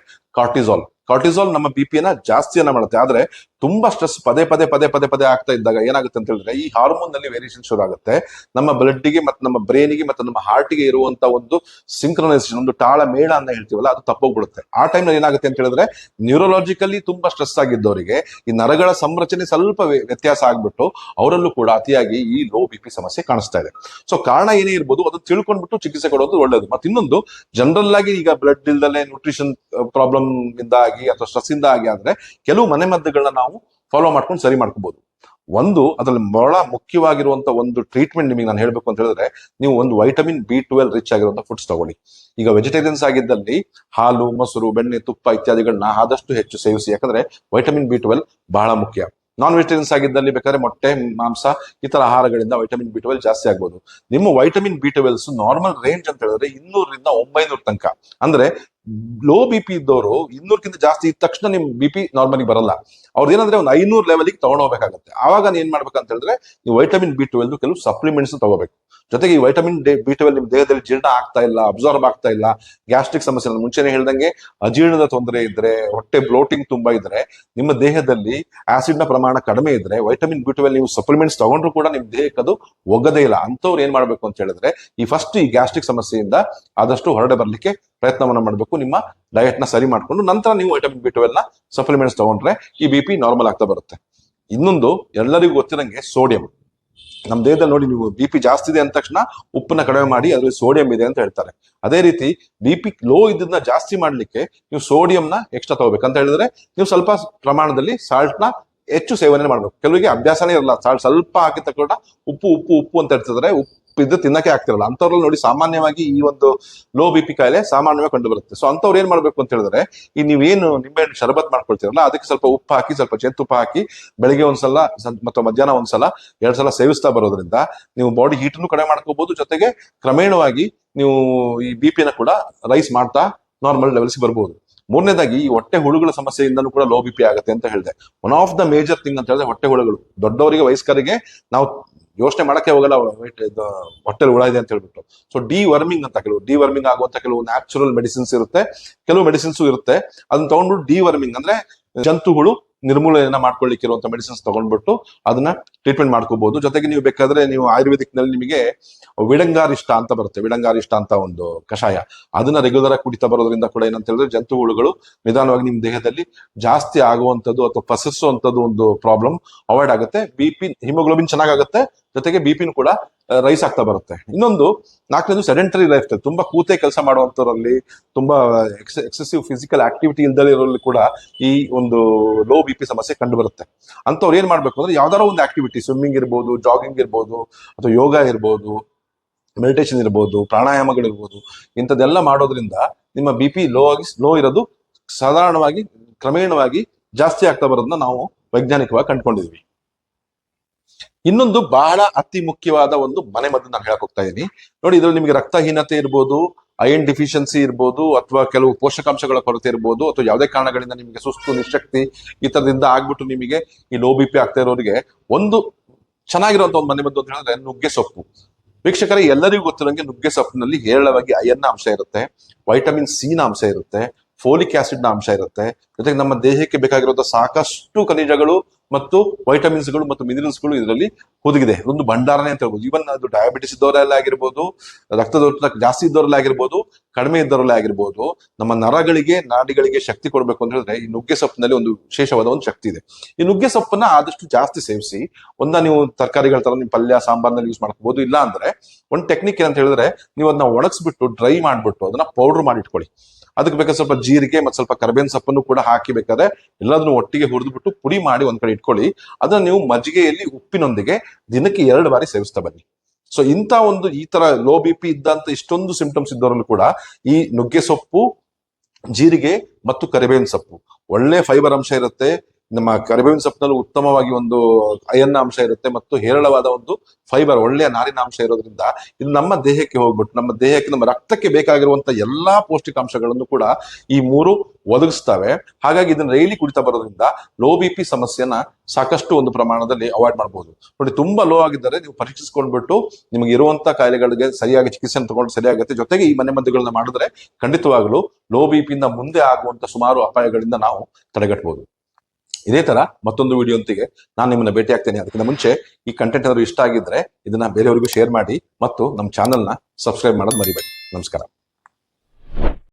A: ಕಾರ್ಟಿಸಾಲ್ ಕಾರ್ಟಿಸಾಲ್ ನಮ್ಮ ಬಿ ಪಿನ ಜಾಸ್ತಿಯನ್ನ ಮಾಡುತ್ತೆ. ಆದ್ರೆ ತುಂಬಾ ಸ್ಟ್ರೆಸ್ ಪದೇ ಪದೇ ಪದೇ ಪದೇ ಪದೇ ಆಗ್ತಾ ಇದ್ದಾಗ ಏನಾಗುತ್ತೆ ಅಂತ ಹೇಳಿದ್ರೆ ಈ ಹಾರ್ಮೋನ್ನಲ್ಲಿ ವೇರಿಯೇಷನ್ ಶುರು ಆಗುತ್ತೆ. ನಮ್ಮ ಬ್ಲಡ್ಗೆ ಮತ್ತೆ ನಮ್ಮ ಬ್ರೈನ್ಗೆ ಮತ್ತೆ ನಮ್ಮ ಹಾರ್ಟ್ಗೆ ಇರುವಂತ ಒಂದು ಸಿಂಕ್ರನೈಸೇಷನ್ ಒಂದು ತಾಳ ಮೇಳ ಅಂತ ಹೇಳ್ತೀವಲ್ಲ, ಅದು ತಪ್ಪೋಗ್ಬಿಡುತ್ತೆ. ಆ ಟೈಮ್ನಲ್ಲಿ ಏನಾಗುತ್ತೆ ಅಂತ ಹೇಳಿದ್ರೆ ನ್ಯೂರೋಲಾಜಿಕಲಿ ತುಂಬಾ ಸ್ಟ್ರೆಸ್ ಆಗಿದ್ದವರಿಗೆ ಈ ನರಗಳ ಸಂರಚನೆ ಸ್ವಲ್ಪ ವ್ಯತ್ಯಾಸ ಆಗ್ಬಿಟ್ಟು ಅವರಲ್ಲೂ ಕೂಡ ಅತಿಯಾಗಿ ಈ ಲೋ ಬಿ ಪಿ ಸಮಸ್ಯೆ ಕಾಣಿಸ್ತಾ ಇದೆ. ಸೊ ಕಾರಣ ಏನೇ ಇರ್ಬೋದು ಅದು ತಿಳ್ಕೊಂಡ್ಬಿಟ್ಟು ಚಿಕಿತ್ಸೆ ಕೊಡೋದು ಒಳ್ಳೇದು. ಮತ್ತೆ ಇನ್ನೊಂದು ಜನರಲ್ ಆಗಿ ಈಗ ಬ್ಲಡ್ ಇಲ್ದಲೆ ನ್ಯೂಟ್ರಿಷನ್ ಪ್ರಾಬ್ಲಮ್ ಇಂದಾಗಿ ಅಥವಾ ಸ್ಟ್ರೆಸ್ಸಿಂದ ಆಗಿ ಆದ್ರೆ ಕೆಲವು ಮನೆಮದ್ದುಗಳನ್ನ ನಾವು ಫಾಲೋ ಮಾಡ್ಕೊಂಡು ಸರಿ ಮಾಡ್ಕೋಬಹುದು ಒಂದು, ಅದ್ರಲ್ಲಿ ಬಹಳ ಮುಖ್ಯವಾಗಿರುವಂತ ಒಂದು ಟ್ರೀಟ್ಮೆಂಟ್ ನಿಮಗೆ ನಾನು ಹೇಳ್ಬೇಕು ಅಂತ ಹೇಳಿದ್ರೆ ನೀವು ಒಂದು ವೈಟಮಿನ್ ಬಿ ಟ್ವೆಲ್ ರಿಚ್ ಆಗಿರುವಂತ ಫುಡ್ಸ್ ತಗೊಳ್ಳಿ. ಈಗ ವೆಜಿಟೇರಿಯನ್ಸ್ ಆಗಿದ್ದಲ್ಲಿ ಹಾಲು, ಮೊಸರು, ಬೆಣ್ಣೆ, ತುಪ್ಪ ಇತ್ಯಾದಿಗಳನ್ನ ಆದಷ್ಟು ಹೆಚ್ಚು ಸೇವಿಸಿ. ಯಾಕಂದ್ರೆ ವೈಟಮಿನ್ ಬಿ ಟ್ವೆಲ್ ಬಹಳ ಮುಖ್ಯ. ನಾನ್ ವೆಜಿಟೇರಿಯನ್ಸ್ ಆಗಿದ್ದಲ್ಲಿ ಬೇಕಾದ್ರೆ ಮೊಟ್ಟೆ, ಮಾಂಸ ಈ ತರ ಆಹಾರಗಳಿಂದ ವೈಟಮಿನ್ ಬಿ ಟ್ವೆಲ್ ಜಾಸ್ತಿ ಆಗ್ಬೋದು. ನಿಮ್ಮ vitamin B twelves normal range ಅಂತ ಹೇಳಿದ್ರೆ ಇನ್ನೂರರಿಂದ ಒಂಬೈನೂರ ತನಕ. ಅಂದ್ರೆ ಲೋ ಬಿ ಪಿ ಇದ್ದವರು ಇನ್ನೂರಕ್ಕಿಂತ ಜಾಸ್ತಿ ಇದ್ದ ತಕ್ಷಣ ನಿಮ್ ಬಿ ಪಿ ಬರಲ್ಲ. ಅವ್ರದ್ದು ಏನಂದ್ರೆ ಒಂದು ಐನೂರು ಲೆವೆಲ್ಗೆ ತಗೊಂಡೋಗ್ಬೇಕಾಗುತ್ತೆ ಆವಾಗ ನೀನ್ ಏನ್ ಮಾಡ್ಬೇಕಂತ ಹೇಳಿದ್ರೆ ನೀವು ವೈಟಮಿನ್ ಬಿ ಟ್ವೆಲ್ ಕೆಲವು ಸಪ್ಲಿಮೆಂಟ್ಸ್ ತಗೋಬೇಕು. ಜೊತೆಗೆ ಈ ವೈಟಮಿನ್ ಬಿ ಟ್ವೆಲ್ ನಿಮ್ ದೇಹದಲ್ಲಿ ಜೀರ್ಣ ಆಗ್ತಾ ಇಲ್ಲ ಅಬ್ಸಾರ್ಬ್ ಆಗ್ತಾ ಇಲ್ಲ ಗ್ಯಾಸ್ಟ್ರಿಕ್ ಸಮಸ್ಯೆ ಮುಂಚೆನೆ ಹೇಳ್ದಂಗೆ ಅಜೀರ್ಣದ ತೊಂದರೆ ಇದ್ರೆ, ಹೊಟ್ಟೆ ಬ್ಲೋಟಿಂಗ್ ತುಂಬಾ ಇದ್ರೆ, ನಿಮ್ಮ ದೇಹದಲ್ಲಿ ಆಸಿಡ್ನ ಪ್ರಮಾಣ ಕಡಿಮೆ ಇದ್ರೆ ವೈಟಮಿನ್ ಬಿ ಟ್ವೆಲ್ ನೀವು ಸಪ್ಲಿಮೆಂಟ್ಸ್ ತಗೊಂಡ್ರು ಕೂಡ ನಿಮ್ ದೇಹಕ್ಕೆ ಅದು ಒಗ್ಗದೇ ಇಲ್ಲ. ಅಂತವ್ರು ಏನ್ ಮಾಡ್ಬೇಕು ಅಂತ ಹೇಳಿದ್ರೆ ಈ ಫಸ್ಟ್ ಈ ಗ್ಯಾಸ್ಟ್ರಿಕ್ ಸಮಸ್ಯೆಯಿಂದ ಆದಷ್ಟು ಹೊರಡೆ ಬರ್ಲಿಕ್ಕೆ ಪ್ರಯತ್ನವನ್ನ ಮಾಡಬೇಕು, ನಿಮ್ಮ ಡಯಟ್ನ ಸರಿ ಮಾಡ್ಕೊಂಡು ನಂತರ ನೀವು ವಿಟಮಿನ್ ಬಿ ಟ್ವೆಲ್ ಸಪ್ಲಿಮೆಂಟ್ಸ್ ತಗೊಂಡ್ರೆ ಈ ಬಿ ಪಿ ನಾರ್ಮಲ್ ಆಗ್ತಾ ಬರುತ್ತೆ. ಇನ್ನೊಂದು ಎಲ್ಲರಿಗೂ ಗೊತ್ತಿರಂಗೆ ಸೋಡಿಯಂ ನಮ್ಮ ದೇಹದಲ್ಲಿ ನೋಡಿ ನೀವು ಬಿ ಪಿ ಜಾಸ್ತಿ ಇದೆ ಅಂದ ತಕ್ಷಣ ಉಪ್ಪನ್ನ ಕಡಿಮೆ ಮಾಡಿ ಅದ್ರಲ್ಲಿ ಸೋಡಿಯಂ ಇದೆ ಅಂತ ಹೇಳ್ತಾರೆ. ಅದೇ ರೀತಿ ಬಿ ಪಿ ಲೋ ಇದನ್ನ ಜಾಸ್ತಿ ಮಾಡ್ಲಿಕ್ಕೆ ನೀವು ಸೋಡಿಯಂನ ಎಕ್ಸ್ಟ್ರಾ ತಗೋಬೇಕು. ಅಂತ ಹೇಳಿದ್ರೆ ನೀವು ಸ್ವಲ್ಪ ಪ್ರಮಾಣದಲ್ಲಿ ಸಾಲ್ಟ್ನ ಹೆಚ್ಚು ಸೇವನೆ ಮಾಡ್ಬೇಕು. ಕೆಲವರಿಗೆ ಅಭ್ಯಾಸನೇ ಇರಲ್ಲ. ಸಾಲ್ಟ್ ಸ್ವಲ್ಪ ಹಾಕಿದ ತಕ್ಷಣ ಉಪ್ಪು ಉಪ್ಪು ಉಪ್ಪು ಅಂತ ಹೇಳ್ತಿದ್ರೆ ಉಪ್ಪು ಇದ್ದು ತಿನ್ನಕ್ಕೆ ಆಗ್ತಿರಲ್ಲ. ಅಂತವ್ರಲ್ಲಿ ನೋಡಿ ಸಾಮಾನ್ಯವಾಗಿ ಈ ಒಂದು ಲೋ ಬಿ ಪಿ ಕಾಯಿಲೆ ಸಾಮಾನ್ಯವಾಗಿ ಕಂಡು ಬರುತ್ತೆ ಸೊ ಅಂತವ್ರು ಏನ್ ಮಾಡ್ಬೇಕು ಅಂತ ಹೇಳಿದ್ರೆ, ಈ ನೀವೇನು ನಿಂಬೆಹಣ್ಣು ಶರಬತ್ ಮಾಡ್ಕೊಳ್ತೀರಲ್ಲ, ಅದಕ್ಕೆ ಸ್ವಲ್ಪ ಉಪ್ಪು ಹಾಕಿ, ಸ್ವಲ್ಪ ಜೇನುತುಪ್ಪ ಹಾಕಿ, ಬೆಳಿಗ್ಗೆ ಒಂದ್ಸಲ ಸಲ ಮತ್ತು ಮಧ್ಯಾಹ್ನ ಒಂದ್ಸಲ, ಎರಡ್ ಸಲ ಸೇವಿಸ್ತಾ ಬರೋದ್ರಿಂದ ನೀವು ಬಾಡಿ ಹೀಟನ್ನು ಕಡಿಮೆ ಮಾಡ್ಕೋಬಹುದು ಜೊತೆಗೆ ಕ್ರಮೇಣವಾಗಿ ನೀವು ಈ ಬಿ ಪಿನ ಕೂಡ ರೈಸ್ ಮಾಡ್ತಾ ನಾರ್ಮಲ್ ಲೆವೆಲ್ಸ್ ಬರ್ಬೋದು. ಮೂರನೇದಾಗಿ, ಈ ಹೊಟ್ಟೆ ಹುಳುಗಳ ಸಮಸ್ಯೆಯಿಂದನೂ ಕೂಡ ಲೋ ಬಿ ಪಿ ಆಗುತ್ತೆ ಅಂತ ಹೇಳಿದೆ. One of the major thing ಅಂತ ಹೇಳಿದ್ರೆ ಹೊಟ್ಟೆ ಹುಳುಗಳು. ದೊಡ್ಡವರಿಗೆ, ವಯಸ್ಕರಿಗೆ ನಾವು ಯೋಚನೆ ಮಾಡಕ್ಕೆ ಹೋಗಲ್ಲ ಹೊಟ್ಟೆಲ್ ಹುಳ ಇದೆ ಅಂತ ಹೇಳ್ಬಿಟ್ಟು ಸೊ ಡಿ ವರ್ಮಿಂಗ್ ಅಂತ ಕೆಲವು ಡಿ ವರ್ಮಿಂಗ್ ಆಗುವಂತ ಕೆಲವು ನ್ಯಾಚುರಲ್ ಮೆಡಿಸಿನ್ಸ್ ಇರುತ್ತೆ. ಕೆಲವು ಮೆಡಿಸಿನ್ಸ್ ಇರುತ್ತೆ. ಅದನ್ನ ತಗೊಂಡ್ಬಿಟ್ಟು ಡಿ ವರ್ಮಿಂಗ್ ಅಂದ್ರೆ ಜಂತುಗಳು ನಿರ್ಮೂಲನೆಯನ್ನ ಮಾಡ್ಕೊಳ್ಳಿಕ್ಕೆ ಇರುವಂತ ಮೆಡಿಸಿನ್ಸ್ ತಗೊಂಡ್ಬಿಟ್ಟು ಅದನ್ನ ಟ್ರೀಟ್ಮೆಂಟ್ ಮಾಡ್ಕೋಬಹುದು ಜೊತೆಗೆ ನೀವು ಬೇಕಾದ್ರೆ ನೀವು ಆಯುರ್ವೇದಿಕ್ನಲ್ಲಿ ನಿಮಗೆ ವಿಡಂಗಾರಿಷ್ಟ ಅಂತ ಬರುತ್ತೆ. ವಿಡಂಗಾರಿಷ್ಟ ಅಂತ ಒಂದು ಕಷಾಯ. ಅದನ್ನ ರೆಗ್ಯುಲರ್ ಆಗಿ ಕುಡಿತಾ ಬರೋದ್ರಿಂದ ಕೂಡ ಏನಂತ ಹೇಳಿದ್ರೆ ಜಂತು ಹುಳುಗಳು ನಿಧಾನವಾಗಿ ನಿಮ್ ದೇಹದಲ್ಲಿ ಜಾಸ್ತಿ ಆಗುವಂತದ್ದು ಅಥವಾ ಪಸರಿಸುವಂತದ್ದು ಒಂದು ಪ್ರಾಬ್ಲಮ್ ಅವಾಯ್ಡ್ ಆಗುತ್ತೆ. ಬಿ ಪಿ ಹಿಮೋಗ್ಲೋಬಿನ್ ಚೆನ್ನಾಗಾಗುತ್ತೆ. ಜೊತೆಗೆ ಬಿ ಪಿನೂ ಕೂಡ ರೈಸ್ ಆಗ್ತಾ ಬರುತ್ತೆ. ಇನ್ನೊಂದು, ನಾಲ್ಕನೇದು ಸೆಡೆಂಟರಿ ಲೈಫ್, ತುಂಬಾ ಕೂತೆ ಕೆಲಸ ಮಾಡುವಂಥವ್ರಲ್ಲಿ, ತುಂಬಾ ಎಕ್ಸೆಸಿವ್ ಫಿಸಿಕಲ್ ಆಕ್ಟಿವಿಟಿ ಇಲ್ದಲೇ ಇರೋರಲ್ಲಿ ಕೂಡ ಈ ಒಂದು ಲೋ ಬಿ ಪಿ ಸಮಸ್ಯೆ ಕಂಡು ಬರುತ್ತೆ ಅಂತವ್ರು ಏನ್ ಮಾಡ್ಬೇಕು ಅಂದ್ರೆ, ಯಾವ್ದಾರ ಒಂದು ಆಕ್ಟಿವಿಟಿ, ಸ್ವಿಮ್ಮಿಂಗ್ ಇರ್ಬೋದು, ಜಾಗಿಂಗ್ ಇರ್ಬೋದು, ಅಥವಾ ಯೋಗ ಇರ್ಬೋದು, ಮೆಡಿಟೇಷನ್ ಇರ್ಬೋದು, ಪ್ರಾಣಾಯಾಮಗಳಿರ್ಬೋದು, ಇಂಥದ್ದೆಲ್ಲ ಮಾಡೋದ್ರಿಂದ ನಿಮ್ಮ ಬಿ ಪಿ ಲೋ ಆಗಿ, ಲೋ ಇರೋದು ಸಾಧಾರಣವಾಗಿ, ಕ್ರಮೇಣವಾಗಿ ಜಾಸ್ತಿ ಆಗ್ತಾ ಬರೋದನ್ನ ನಾವು ವೈಜ್ಞಾನಿಕವಾಗಿ ಕಂಡುಕೊಂಡಿದ್ವಿ ಇನ್ನೊಂದು ಬಹಳ ಅತಿ ಮುಖ್ಯವಾದ ಒಂದು ಮನೆ ಮದ್ದು ನಾನು ಹೇಳಕ್ ಹೋಗ್ತಾ ಇದ್ದೀನಿ ನೋಡಿ, ಇದ್ರಲ್ಲಿ ನಿಮಗೆ ರಕ್ತಹೀನತೆ ಇರ್ಬೋದು ಐರನ್ ಡಿಫಿಷಿಯನ್ಸಿ ಇರ್ಬೋದು, ಅಥವಾ ಕೆಲವು ಪೋಷಕಾಂಶಗಳ ಕೊರತೆ ಇರ್ಬೋದು, ಅಥವಾ ಯಾವುದೇ ಕಾರಣಗಳಿಂದ ನಿಮಗೆ ಸುಸ್ತು ನಿಶಕ್ತಿ ಈ ತರದಿಂದ ಆಗ್ಬಿಟ್ಟು ನಿಮಗೆ ಈ ಲೋ ಬಿ ಪಿ ಆಗ್ತಾ ಇರೋರಿಗೆ ಒಂದು ಚೆನ್ನಾಗಿರುವಂತ ಒಂದು ಮನೆ ಮದ್ದು ಅಂತ ಹೇಳಿದ್ರೆ ನುಗ್ಗೆ ಸೊಪ್ಪು. ವೀಕ್ಷಕರೇ, ಎಲ್ಲರಿಗೂ ಗೊತ್ತಿರೋಂಗೆ ನುಗ್ಗೆ ಸೊಪ್ಪಿನಲ್ಲಿ ಹೇರಳವಾಗಿ ಅಯನ್ನ ಅಂಶ ಇರುತ್ತೆ ವೈಟಮಿನ್ ಸಿ ನ ಅಂಶ ಇರುತ್ತೆ ಫೋಲಿಕ್ ಆಸಿಡ್ನ ಅಂಶ ಇರುತ್ತೆ. ಜೊತೆಗೆ ನಮ್ಮ ದೇಹಕ್ಕೆ ಬೇಕಾಗಿರುವಂತಹ ಸಾಕಷ್ಟು ಖನಿಜಗಳು ಮತ್ತು ವೈಟಮಿನ್ಸ್ಗಳು ಮತ್ತು ಮಿನರಲ್ಸ್ಗಳು ಇದರಲ್ಲಿ ಹುದುಗಿದೆ. ಒಂದು ಭಂಡಾರನೇ ಅಂತ ಹೇಳ್ಬೋದು. ಈವನ್ ಅದು ಡಯಾಬಿಟಿಸ್ ಇದ್ದವರಲ್ಲೇ ಆಗಿರ್ಬೋದು ರಕ್ತದೊತ್ತಡ ಜಾಸ್ತಿ ಇದ್ದವರಲ್ಲೇ ಆಗಿರ್ಬೋದು, ಕಡಿಮೆ ಇದ್ದವರಲ್ಲೇ ಆಗಿರ್ಬೋದು, ನಮ್ಮ ನರಗಳಿಗೆ, ನಾಡಿಗಳಿಗೆ ಶಕ್ತಿ ಕೊಡಬೇಕು ಅಂತ ಹೇಳಿದ್ರೆ ಈ ನುಗ್ಗೆ ಸೊಪ್ಪಿನಲ್ಲಿ ಒಂದು ವಿಶೇಷವಾದ ಒಂದು ಶಕ್ತಿ ಇದೆ. ಈ ನುಗ್ಗೆ ಸೊಪ್ಪನ್ನ ಆದಷ್ಟು ಜಾಸ್ತಿ ಸೇವಿಸಿ. ಒಂದ ನೀವು ತರಕಾರಿಗಳ ತರ ನೀವು ಪಲ್ಯ, ಸಾಂಬಾರ್ನಲ್ಲಿ ಯೂಸ್ ಮಾಡ್ಕೋಬಹುದು ಇಲ್ಲ ಅಂದ್ರೆ ಒಂದು ಟೆಕ್ನಿಕ್ ಏನಂತ ಹೇಳಿದ್ರೆ, ನೀವು ಅದನ್ನ ಒಣಗಿಸ್ಬಿಟ್ಟು ಡ್ರೈ ಮಾಡ್ಬಿಟ್ಟು, ಅದನ್ನ ಪೌಡರ್ ಮಾಡಿ ಇಟ್ಕೊಳ್ಳಿ. ಅದಕ್ಕೆ ಬೇಕಾದ್ರೆ ಸ್ವಲ್ಪ ಜೀರಿಗೆ ಮತ್ತೆ ಸ್ವಲ್ಪ ಕರ್ಬೇವಿನ ಸೊಪ್ಪನ್ನು ಕೂಡ ಹಾಕಿ ಬೇಕಾದ್ರೆ ಎಲ್ಲದನ್ನು ಒಟ್ಟಿಗೆ ಹುರಿದ್ಬಿಟ್ಟು ಪುಡಿ ಮಾಡಿ ಒಂದ್ ಕಡೆ ಇಟ್ಕೊಳ್ಳಿ. ಅದನ್ನ ನೀವು ಮಜ್ಜಿಗೆಯಲ್ಲಿ ಉಪ್ಪಿನೊಂದಿಗೆ ದಿನಕ್ಕೆ ಎರಡು ಬಾರಿ ಸೇವಿಸ್ತಾ ಬನ್ನಿ. ಸೊ ಇಂಥ ಒಂದು ಈ ತರ ಲೋ ಬಿ ಪಿ ಇದ್ದಂತ ಇಷ್ಟೊಂದು ಸಿಂಪ್ಟಮ್ಸ್ ಇದ್ದವರಲ್ಲೂ ಕೂಡ ಈ ನುಗ್ಗೆ ಸೊಪ್ಪು, ಜೀರಿಗೆ ಮತ್ತು ಕರಿಬೇವಿನ ಸೊಪ್ಪು. ಒಳ್ಳೆ ಫೈಬರ್ ಅಂಶ ಇರುತ್ತೆ. ನಮ್ಮ ಕರಿಬೇವಿನ ಸೊಪ್ಪಿನಲ್ಲಿ ಉತ್ತಮವಾಗಿ ಒಂದು ಅಯನ್ನ ಅಂಶ ಇರುತ್ತೆ ಮತ್ತು ಹೇರಳವಾದ ಒಂದು ಫೈಬರ್ ಒಳ್ಳೆಯ ನಾರಿನ ಅಂಶ ಇರೋದ್ರಿಂದ ಇದು ನಮ್ಮ ದೇಹಕ್ಕೆ ಹೋಗ್ಬಿಟ್ಟು, ನಮ್ಮ ದೇಹಕ್ಕೆ, ನಮ್ಮ ರಕ್ತಕ್ಕೆ ಬೇಕಾಗಿರುವಂತಹ ಎಲ್ಲಾ ಪೌಷ್ಟಿಕಾಂಶಗಳನ್ನು ಕೂಡ ಈ ಮೂರು ಒದಗಿಸ್ತವೆ. ಹಾಗಾಗಿ ಇದನ್ನ ರೈಲಿ ಕುಡಿತಾ ಬರೋದ್ರಿಂದ ಲೋ ಬಿ ಪಿ ಸಮಸ್ಯೆನ ಸಾಕಷ್ಟು ಒಂದು ಪ್ರಮಾಣದಲ್ಲಿ ಅವಾಯ್ಡ್ ಮಾಡಬಹುದು ನೋಡಿ, ತುಂಬಾ ಲೋ ಆಗಿದ್ದರೆ ನೀವು ಪರೀಕ್ಷಿಸ್ಕೊಂಡ್ಬಿಟ್ಟು ನಿಮಗೆ ಇರುವಂತಹ ಕಾಯಿಲೆಗಳಿಗೆ ಸರಿಯಾಗಿ ಚಿಕಿತ್ಸೆಯನ್ನು ತಗೊಂಡು ಸರಿಯಾಗುತ್ತೆ. ಜೊತೆಗೆ ಈ ಮನೆ ಮದ್ದುಗಳನ್ನ ಮಾಡಿದ್ರೆ ಖಂಡಿತವಾಗಲೂ ಲೋ ಬಿ ಪಿಯಿಂದ ಮುಂದೆ ಆಗುವಂತ ಸುಮಾರು ಅಪಾಯಗಳಿಂದ ನಾವು ತಡೆಗಟ್ಟಬಹುದು ಇದೇ ತರ ಮತ್ತೊಂದು ವಿಡಿಯೋಂತಿಗೆ ನಾನು ನಿಮ್ಮನ್ನ ಭೇಟಿ ಆಗ್ತೇನೆ. ಅದಕ್ಕಿಂತ ಮುಂಚೆ ಈ ಕಂಟೆಂಟ್ ಏನಾದ್ರು ಇಷ್ಟ ಆಗಿದ್ರೆ ಇದನ್ನ ಬೇರೆಯವರಿಗೂ ಶೇರ್ ಮಾಡಿ ಮತ್ತು ನಮ್ಮ ಚಾನೆಲ್ನ ಸಬ್ಸ್ಕ್ರೈಬ್ ಮಾಡೋದು ಮರಿಬೇಡಿ. ನಮಸ್ಕಾರ.